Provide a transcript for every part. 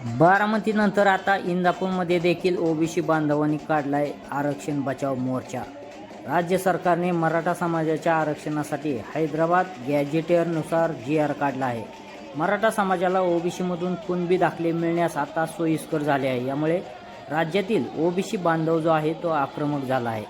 बारामतीनंतर आता इंदापूरमध्ये देखील ओबीसी बांधवांनी काढलाय आरक्षण बचाव मोर्चा. राज्य सरकारने मराठा समाजाच्या आरक्षणासाठी हैदराबाद गॅजेटेअरनुसार जी आर काढला आहे. मराठा समाजाला ओबीसीमधून कुणबी दाखले मिळण्यास आता सोयीस्कर झाले आहे. यामुळे राज्यातील ओबीसी बांधव जो आहे तो आक्रमक झाला आहे.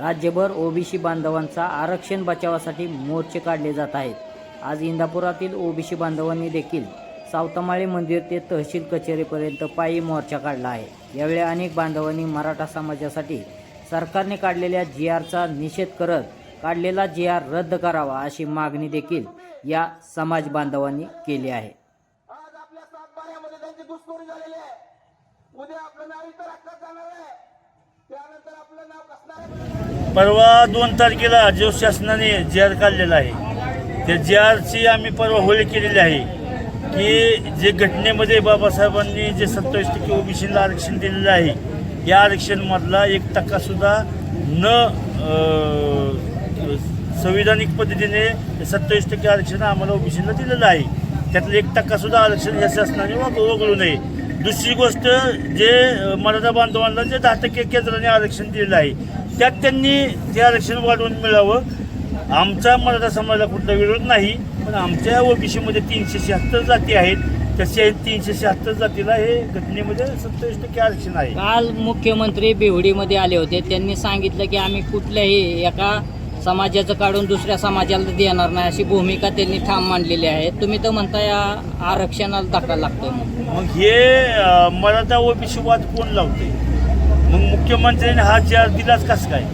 राज्यभर ओबीसी बांधवांचा आरक्षण बचावासाठी मोर्चे काढले जात आहेत. आज इंदापुरातील ओबीसी बांधवांनी देखील सावतामाळे मंदिर ते तहसील कचेरीपर्यंत पायी मोर्चा काढला आहे. यावेळी अनेक बांधवांनी मराठा समाजासाठी सरकारने काढलेल्या जी आरचा निषेध करत काढलेला जी आर रद्द करावा अशी मागणी देखील या समाज बांधवांनी केली आहे. आज आपल्या सातबाऱ्यामध्ये त्यांची घुसखोरी झालेली आहे. उद्या आपलं नाव इतर हक्कात जाणार आहे. त्यानंतर आपलं नाव कसणार आहे? परवा दोन तारखेला जो शासनाने जी आर काढलेला आहे. त्या जी आरची आम्ही परवा होळी केलेली आहे. की जे घटनेमध्ये बाबासाहेबांनी जे सत्तावीस टक्के ओबीसीला आरक्षण दिलेलं आहे या आरक्षणमधला एक टक्कासुद्धा न संविधानिक पद्धतीने सत्तावीस टक्के आरक्षण आम्हाला ओबीसीला दिलेलं आहे. त्यातलं एक टक्कासुद्धा आरक्षण या शासनाने वाग वगळू नये. दुसरी गोष्ट जे मराठा बांधवांना जे दहा टक्के केंद्राने आरक्षण दिलेलं आहे त्यात त्यांनी ते आरक्षण वाढवून मिळावं. आमचा मराठा समाजाला कुठला विरोध नाही पण आमच्या ओबीसीमध्ये तीनशे शहात्तर जाती आहेत. शे- तीनशे शहात्तर जातीला हे घटनेमध्ये सत्तावीस टक्के आरक्षण आहे. काल मुख्यमंत्री बिवडीमध्ये आले होते. त्यांनी सांगितलं की आम्ही कुठल्याही एका समाजाचं काढून दुसऱ्या समाजाला देणार नाही अशी भूमिका त्यांनी ठाम मांडलेली आहे. तुम्ही तर म्हणता या आरक्षणाला धक्का म्हणून. मग हे मराठा ओबीसी वाद कोण लावते मग मुख्यमंत्र्यांनी हा चार दिलाच कस काय?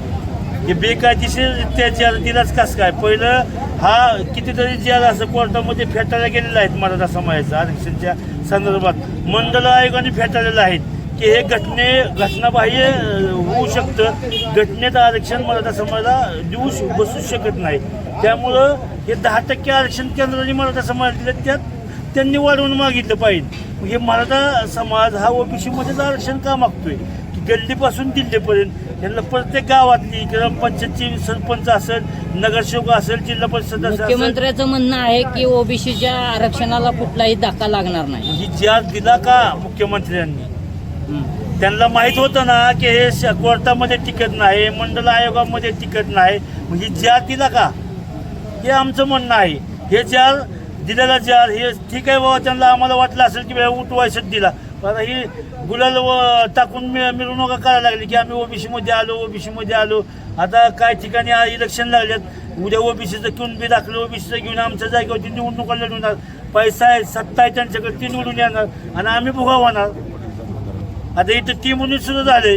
हे बेकायदेशीर त्या चार दिलाच कस काय? पहिलं हा कितीतरी जेल असं कोर्टामध्ये फेटाळल्या गेलेला आहेत मराठा समाजाचा आरक्षणच्या संदर्भात. मंडळ आयोगाने फेटाळलेलं आहेत की हे घटने घटनाबाह्य होऊ शकतं. घटनेत आरक्षण मराठा समाजाला देऊ बसू शकत नाही. त्यामुळं हे दहा टक्के आरक्षण केंद्राने मराठा समाज दिलं त्यात त्यांनी वाढवून मागितलं पाहिजे. हे मराठा समाज हा ओबीसीमध्येच आरक्षण का मागतोय? की गल्लीपासून दिल्लीपर्यंत त्यांना प्रत्येक गावातली ग्रामपंचायतची सरपंच असेल नगरसेवक असेल जिल्हा परिषद मुख्यमंत्र्याचं म्हणणं आहे की ओबीसीच्या आरक्षणाला कुठलाही धक्का लागणार नाही. ही जार दिला का मुख्यमंत्र्यांनी. त्यांना माहीत होतं ना की हे कोर्टामध्ये टिकत नाही मंडल आयोगामध्ये टिकत नाही. ही जार दिला का? हे आमचं म्हणणं आहे. हे जार दिलेला जार हे ठीक आहे बाबा त्यांना आम्हाला वाटलं असेल की उठवायचं दिला. आता ही गुलाल व टाकून मि- मिरवणुका करायला लागली की आम्ही ओबीसीमध्ये आलो ओबीसीमध्ये आलो. आता काय ठिकाणी इलेक्शन लागल्यात. उद्या ओबीसीचं घेऊन बी दाखलं ओबीसीचं घेऊन आमच्या जागेवरती निवडणुका लढवणार पैसा आहे सत्ता आहे त्यांच्याकडे ती निवडून येणार. आणि आम्ही भुगा होणार. आता इथं ती म्हणून सुरू झाले.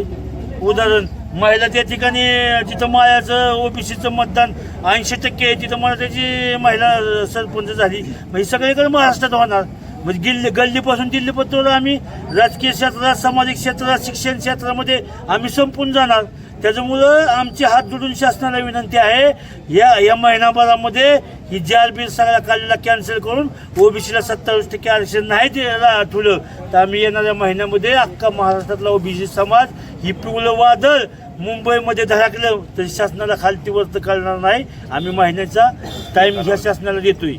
उदाहरण महिला त्या ठिकाणी जिथं मायाचं ओबीसीचं मतदान ऐंशी टक्के आहे तिथं मला त्याची महिला सरपंच झाली. म्हणजे सगळीकडे महाराष्ट्रात होणार. म्हणजे गिल्ली गल्लीपासून दिल्लीपर्यंत आम्ही राजकीय क्षेत्रात सामाजिक क्षेत्रात शिक्षण क्षेत्रामध्ये आम्ही संपून जाणार. त्याच्यामुळं आमची हात जोडून शासनाला विनंती आहे या या महिनाभरामध्ये ही जार बी सगळ्या काढलेला कॅन्सल करून ओबीसीला सत्तावीस टक्के आरक्षण नाही द्यायला ठुलं. तर आम्ही येणाऱ्या महिन्यामध्ये अख्खा महाराष्ट्रातला ओबीसी समाज ही पिवळं वादळ मुंबईमध्ये धडकलं तरी शासनाला खालती वरत कळणार नाही. आम्ही महिन्याचा टाईम ह्या शासनाला देतोय.